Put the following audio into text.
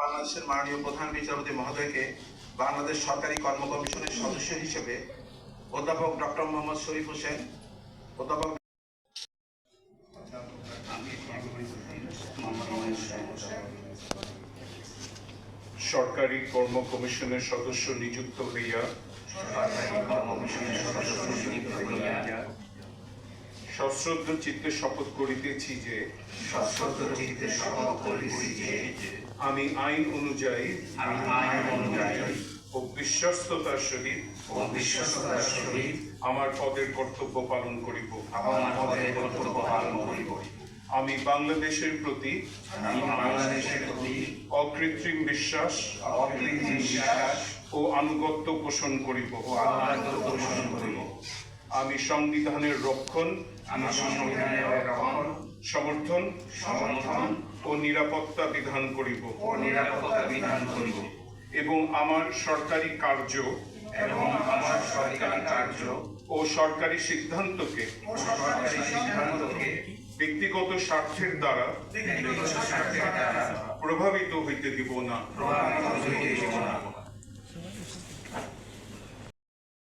বাংলাদেশের মাননীয় প্রধান বিচারপতি মহোদয়কে বাংলাদেশ সরকারি কর্ম কমিশনের সদস্য হিসেবে অধ্যাপক ডক্টর মোহাম্মদ শরীফ হোসেন অধ্যাপক সরকারি কর্ম কমিশনের সদস্য নিযুক্ত হইয়া সশ্রদ্ধ চিত্তে শপথ করিতেছি যে চিত্তে শপথ করিতেছি যে আমি আইন অনুযায়ী আমি আইন অনুযায়ী ও বিশ্বস্ততার সহিত ও বিশ্বস্ততার সহিত আমার পদের কর্তব্য পালন করিব। আমার পদের কর্তব্য পালন করিব। আমি বাংলাদেশের প্রতি বাংলাদেশের প্রতি অকৃত্রিম বিশ্বাস অকৃত্রিম বিশ্বাস ও আনুগত্য পোষণ করিব। ও আনন্দ পোষণ করিব। আমি সংবিধানের রক্ষণ আমি সংবিধানের রক্ষণ সমর্থন সমর্থন ও নিরাপত্তা বিধান করিব। ও নিরাপত্তা বিধান করিব। এবং আমার সরকারি কার্য এবং আমার সরকারি কার্য ও সরকারি সিদ্ধান্তকে ও সরকারি সিদ্ধান্তকে ব্যক্তিগত স্বার্থের দ্বারা প্রভাবিত হইতে দিব না। প্রভাবিত হইতে দিব না।